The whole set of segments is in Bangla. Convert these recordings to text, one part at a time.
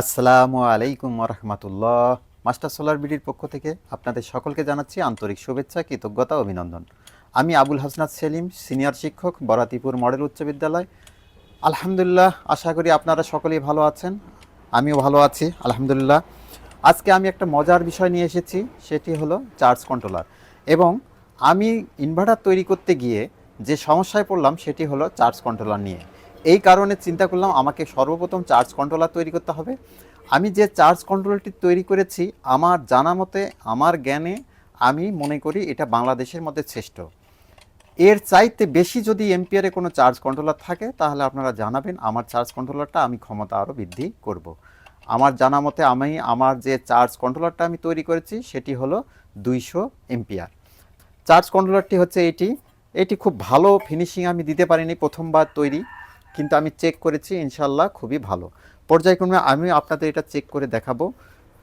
আসসালামু আলাইকুম রহমতুল্লাহ মাস্টার সোলার বিডির পক্ষ থেকে আপনাদের সকলকে জানাচ্ছি আন্তরিক শুভেচ্ছা, কৃতজ্ঞতা, অভিনন্দন। আমি আবুল হাসনাত সেলিম, সিনিয়র শিক্ষক, বরাতিপুর মডেল উচ্চ বিদ্যালয়। আলহামদুলিল্লাহ, আশা করি আপনারা সকলেই ভালো আছেন। আমিও ভালো আছি, আলহামদুলিল্লাহ। আজকে আমি একটা মজার বিষয় নিয়ে এসেছি, সেটি হলো চার্জ কন্ট্রোলার। এবং আমি ইনভার্টার তৈরি করতে গিয়ে যে সমস্যায় পড়লাম, সেটি হলো চার্জ কন্ট্রোলার নিয়ে। এই কারণে চিন্তা করলাম আমাকে সর্বপ্রথম চার্জ কন্ট্রোলার তৈরি করতে হবে। আমি যে চার্জ কন্ট্রোলারটি তৈরি করেছি, আমার জানা মতে, আমার জ্ঞানে আমি মনে করি এটা বাংলাদেশের মধ্যে শ্রেষ্ঠ। এর চাইতে বেশি যদি এমপিআরে কোনো চার্জ কন্ট্রোলার থাকে, তাহলে আপনারা জানাবেন আমার চার্জ কন্ট্রোলারটা আমি ক্ষমতা আরও বৃদ্ধি করব। আমার জানা মতে আমি, আমার যে চার্জ কন্ট্রোলারটা আমি তৈরি করেছি, সেটি হলো দুইশো এমপিআর চার্জ কন্ট্রোলারটি হচ্ছে এটি। এটি খুব ভালো ফিনিশিং আমি দিতে পারিনি প্রথমবার তৈরি। কিন্তু আমি চেক করেছি ইনশাল্লাহ খুবই ভালো। পর্যায়ক্রমে আমি আপনাদের এটা চেক করে দেখাবো।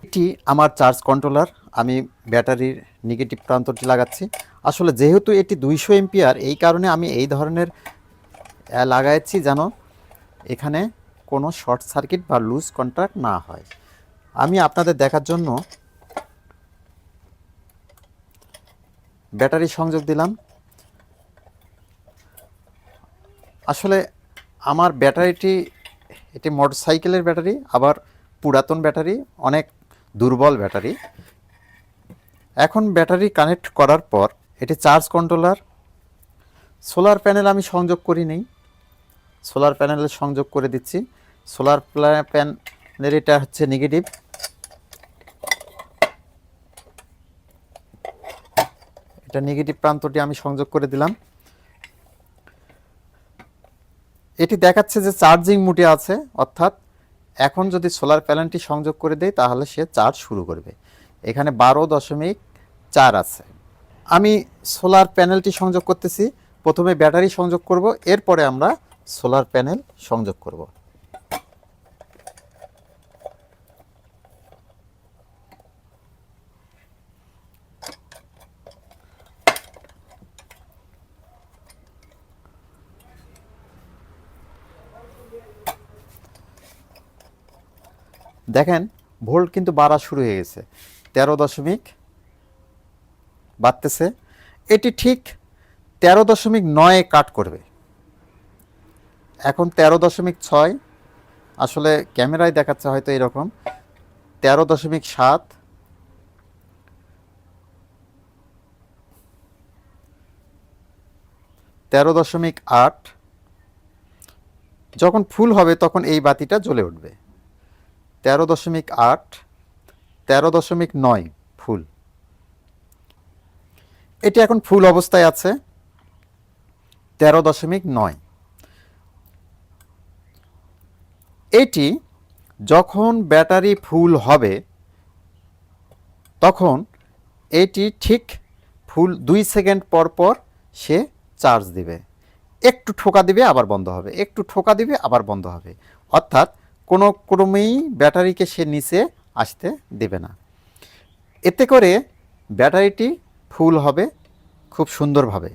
এটি আমার চার্জ কন্ট্রোলার আমি ব্যাটারির নেগেটিভ প্রান্তটি লাগাচ্ছি। আসলে যেহেতু এটি দুইশো এমপিআর এই কারণে আমি এই ধরনের লাগাচ্ছি যেন এখানে কোনো শর্ট সার্কিট বা লুজ কন্ট্রাক্ট না হয়। আমি আপনাদের দেখার জন্য ব্যাটারি সংযোগ দিলাম। আসলে আমার ব্যাটারিটি, এটি মোটরসাইকেলের ব্যাটারি, আবার পুরাতন ব্যাটারি, অনেক দুর্বল ব্যাটারি। এখন ব্যাটারি কানেক্ট করার পর, এটি চার্জ কন্ট্রোলার, সোলার প্যানেল আমি সংযোগ করি নেই। সোলার প্যানেলে সংযোগ করে দিচ্ছি। সোলার প্যানেলের এটা হচ্ছে নেগেটিভ। এটা নেগেটিভ প্রান্তটি আমি সংযোগ করে দিলাম। এটি দেখাচ্ছে যে চার্জিং মুটে আছে, অর্থাৎ এখন যদি সোলার প্যানেলটি সংযোগ করে দেয়, তাহলে সে চার্জ শুরু করবে। এখানে বারো দশমিক চার আছে। আমি সোলার প্যানেলটি সংযোগ করতেছি। প্রথমে ব্যাটারি সংযোগ করব, এরপরে আমরা সোলার প্যানেল সংযোগ করব। দেখেন, ভোল্ট কিন্তু বাড়া শুরু হয়ে গেছে। তেরো দশমিক বাড়তেছে। এটি ঠিক তেরো দশমিক নয়ে কাট করবে। এখন তেরো দশমিক ছয়, আসলে ক্যামেরায় দেখাচ্ছে হয়তো এরকম। তেরো দশমিক সাত, তেরো দশমিক আট, যখন ফুল হবে তখন এই বাতিটা জ্বলে উঠবে। তেরো দশমিক আট, তেরো দশমিক নয় ফুল। এটি এখন ফুল অবস্থায় আছে, তেরো দশমিক নয়। এটি যখন ব্যাটারি ফুল হবে, তখন এটি ঠিক ফুল দুই সেকেন্ড পর পর সে চার্জ দিবে। একটু ঠোকা দিবে, আবার বন্ধ হবে। একটু ঠোকা দিবে, আবার বন্ধ হবে। অর্থাৎ কোনো ক্রমেই ব্যাটারিকে সে নিচে আসতে দেবে না। এতে করে ব্যাটারিটি ফুল হবে খুব সুন্দরভাবে।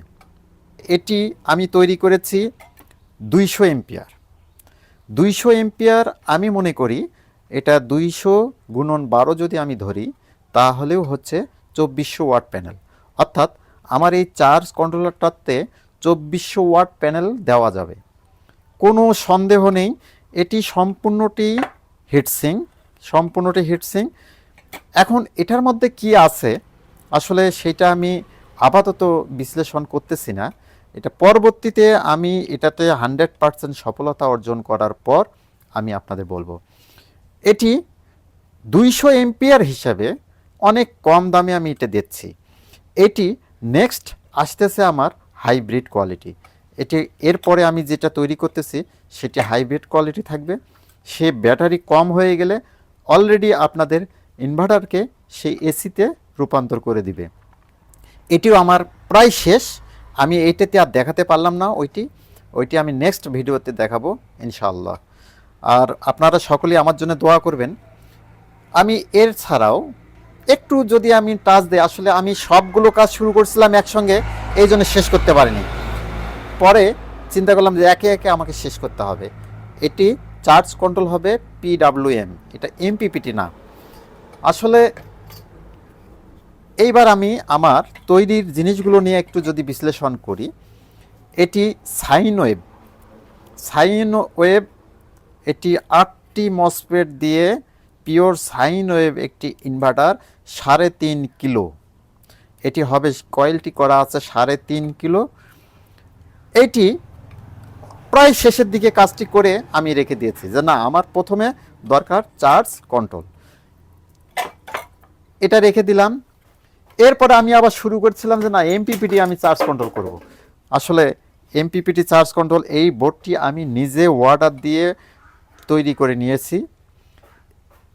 এটি আমি তৈরি করেছি দুইশো এমপিআর। দুইশো এমপিআর আমি মনে করি এটা দুইশো গুণন বারো যদি আমি ধরি, তাহলেও হচ্ছে চব্বিশশো ওয়াট প্যানেল। অর্থাৎ আমার এই চার্জ কন্ট্রোলারটাতে চব্বিশশো ওয়াট প্যানেল দেওয়া যাবে। কোনো সন্দেহ নেই এটি সম্পূর্ণটি হিটসিং সম্পূর্ণটি হিটসিং এখন এটার মধ্যে কি আছে? আসলে সেটা আমি আপাতত বিশ্লেষণ করতেছি না। এটা পরবর্তীতে আমি এটাতে হান্ড্রেড পার্সেন্ট সফলতা অর্জন করার পর আমি আপনাদের বলব। এটি দুইশো এমপিআর হিসাবে অনেক কম দামে আমি এটা দিচ্ছি। এটি নেক্সট আসতেছে আমার হাইব্রিড কোয়ালিটি। এটি এরপরে আমি যেটা তৈরি করতেছি, সেটি হাইব্রিড কোয়ালিটি থাকবে। সে ব্যাটারি কম হয়ে গেলে অলরেডি আপনাদের ইনভার্টারকে সেই এসিতে রূপান্তর করে দিবে। এটিও আমার প্রায় শেষ। আমি এইটাতে আর দেখাতে পারলাম না ওইটি। ওইটি আমি নেক্সট ভিডিওতে দেখাবো, ইনশাআল্লাহ। আর আপনারা সকলেই আমার জন্য দোয়া করবেন। আমি এর ছাড়াও একটু যদি আমি টাচ দিই, আসলে আমি সবগুলো কাজ শুরু করছিলাম একসঙ্গে, এই জন্য শেষ করতে পারিনি। পরে চিন্তা করলাম যে একে একে আমাকে শেষ করতে হবে। এটি চার্জ কন্ট্রোল হবে পিডাব্লিউএম। এটা এমপিপিটি না। আসলে এইবার আমি আমার তৈরির জিনিসগুলো নিয়ে একটু যদি বিশ্লেষণ করি, এটি সাইন ওয়েভ সাইন ওয়েভ এটি আটটি মসপেট দিয়ে পিওর সাইন ওয়েভ একটি ইনভার্টার সাড়ে তিন কিলো। এটি হবে, কয়েলটি করা আছে সাড়ে তিন কিলো। এটি প্রায় শেষের দিকে কাজটি করে আমি রেখে দিয়েছি যে না, আমার প্রথমে দরকার চার্জ কন্ট্রোল। এটা রেখে দিলাম। এরপরে আমি আবার শুরু করছিলাম যে না, এমপিপিটি আমি চার্জ কন্ট্রোল করব। আসলে এমপিপিটি চার্জ কন্ট্রোল এই বোর্ডটি আমি নিজে অর্ডার দিয়ে তৈরি করে নিয়েছি।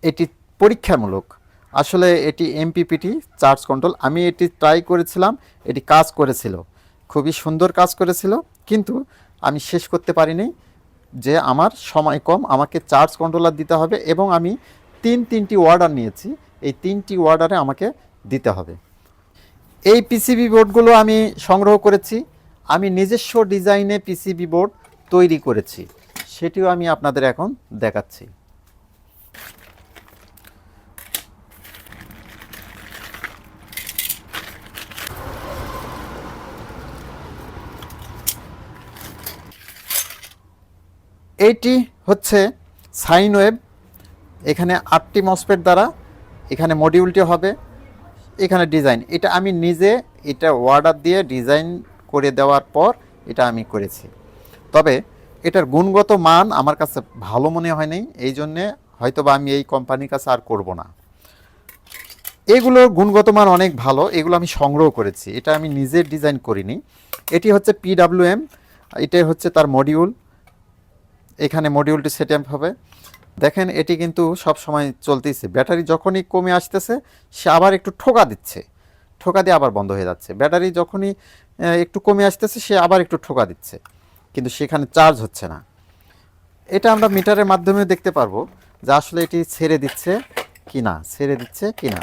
এটি পরীক্ষামূলক। আসলে এটি এমপিপিটি চার্জ কন্ট্রোল। আমি এটি ট্রাই করেছিলাম, এটি কাজ করেছিল। খুবই সুন্দর কাজ করেছিল, কিন্তু আমি শেষ করতে পারিনি যে আমার সময় কম, আমাকে চার্জ কন্ট্রোলার দিতে হবে এবং আমি তিন তিনটি অর্ডার নিয়েছি, এই তিনটি অর্ডারে আমাকে দিতে হবে। এই পিসিবি বোর্ডগুলো আমি সংগ্রহ করেছি, আমি নিজস্ব ডিজাইনে পিসিবি বোর্ড তৈরি করেছি, সেটিও আমি আপনাদের এখন দেখাচ্ছি। এইটি হচ্ছে সাইন ওয়েভ। এখানে আটটি মসপেট দ্বারা এখানে মডিউলটি হবে। এখানে ডিজাইন। এটা আমি নিজে এটা অর্ডার দিয়ে ডিজাইন করে দেওয়ার পর এটা আমি করেছি। তবে এটার গুণগত মান আমার কাছে ভালো মনে হয়নি এই জন্যে হয়তো বা আমি এই কোম্পানির কাছে আর করব না। এগুলোর গুণগত মান অনেক ভালো, এগুলো আমি সংগ্রহ করেছি। এটা আমি নিজে ডিজাইন করিনি। এটি হচ্ছে পিডাব্লিউএম, এটাই হচ্ছে তার মডিউল। এখানে মডিউলটি সেট অ্যাম্প হবে। দেখেন, এটি কিন্তু সব সময় চলতেছে। ব্যাটারি যখনই কমে আসতেছে, সে আবার একটু ঠোকা দিচ্ছে। ঠোকা দিয়ে আবার বন্ধ হয়ে যাচ্ছে। ব্যাটারি যখনই একটু কমে আসতেছে, সে আবার একটু ঠোকা দিচ্ছে। কিন্তু সেখানে চার্জ হচ্ছে না। এটা আমরা মিটারের মাধ্যমে দেখতে পারব যে আসলে এটি ছেড়ে দিচ্ছে কি না, ছেড়ে দিচ্ছে কি না।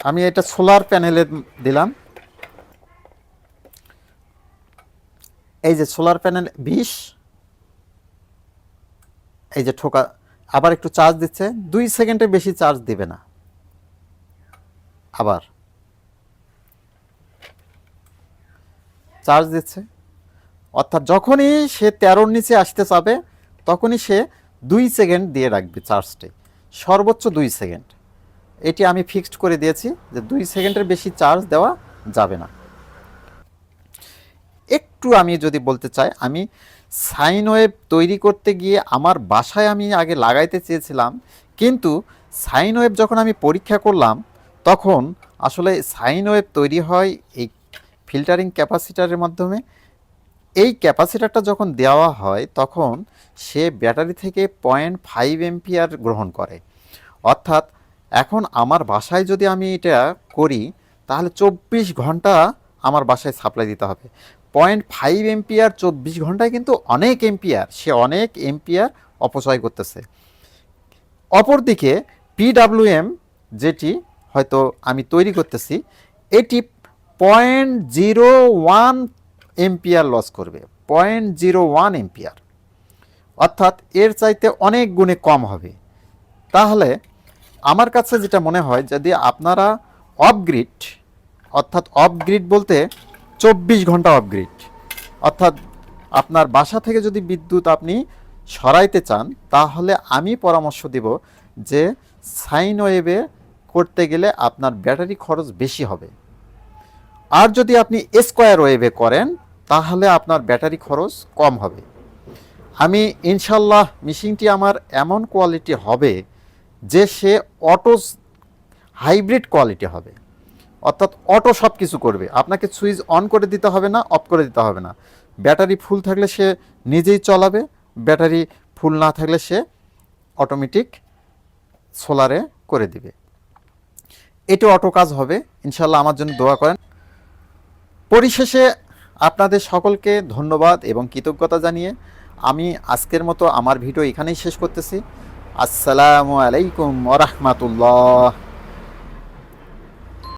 আমি এটা সোলার প্যানেলে দিলাম। এই যে সোলার প্যানেল বিশ এই যে ঠোকা, আবার একটু চার্জ দিচ্ছে, দুই সেকেন্ডে বেশি চার্জ দিবে না। আবার। চার্জ দিচ্ছে। অর্থাৎ যখনই সে তেরোর নিচে আসতে চাবে, তখনই সে দুই সেকেন্ড দিয়ে রাখবে চার্জটি সর্বোচ্চ দুই সেকেন্ড। এটি আমি ফিক্সড করে দিয়েছি যে দুই সেকেন্ডের বেশি চার্জ দেওয়া যাবে না। একটু আমি যদি বলতে চাই, আমি সাইন ওয়েভ তৈরি করতে গিয়ে আমার বাসায় আমি আগে লাগাইতে চেয়েছিলাম, কিন্তু সাইন ওয়েভ যখন আমি পরীক্ষা করলাম, তখন আসলে সাইন ওয়েভ তৈরি হয় এই ফিল্টারিং ক্যাপাসিটারের মাধ্যমে। এই ক্যাপাসিটারটা যখন দেওয়া হয়, তখন সে ব্যাটারি থেকে পয়েন্ট ফাইভ এমপিয়ার গ্রহণ করে। অর্থাৎ এখন আমার বাসায় যদি আমি এটা করি, তাহলে চব্বিশ ঘণ্টা আমার বাসায় সাপ্লাই দিতে হবে। পয়েন্ট ফাইভ এমপিয়ার চব্বিশ ঘন্টায় কিন্তু অনেক এমপিয়ার, সে অনেক এমপিয়ার অপচয় করতেছে। অপরদিকে পিডাব্লিউএম যেটি হয়তো আমি তৈরি করতেছি, এটি point zero one ampere loss করবে, পয়েন্ট জিরো ওয়ান এমপিয়ার। অর্থাৎ এর চাইতে অনেক গুণে কম হবে। তাহলে আমার কাছে যেটা মনে হয়, যদি আপনারা অফগ্রিড অর্থাৎ অফগ্রিড বলতে চব্বিশ ঘণ্টা অফগ্রিড অর্থাৎ আপনার বাসা থেকে যদি বিদ্যুৎ আপনি সরাইতে চান, তাহলে আমি পরামর্শ দিব যে সাইন ওয়েভে করতে গেলে আপনার ব্যাটারি খরচ বেশি হবে। আর যদি আপনি স্কোয়ার ওয়েভে করেন, তাহলে আপনার ব্যাটারি খরচ কম হবে। আমি ইনশাল্লাহ মেশিনটি আমার এমন কোয়ালিটি হবে যে সে অটো হাইব্রিড কোয়ালিটি হবে। অর্থাৎ অটো সব কিছু করবে। আপনাকে সুইচ অন করে দিতে হবে না, অফ করে দিতে হবে না। ব্যাটারি ফুল থাকলে সে নিজেই চলাবে, ব্যাটারি ফুল না থাকলে সে অটোমেটিক সোলারে করে দিবে। এটি অটো কাজ হবে ইনশাল্লাহ আমার জন্য দোয়া করেন। পরিশেষে আপনাদের সকলকে ধন্যবাদ এবং কৃতজ্ঞতা জানিয়ে আমি আজকের মতো আমার ভিডিও এখানেই শেষ করতেছি। আসসালামু আলাইকুম ওরহমাতুল্লাহ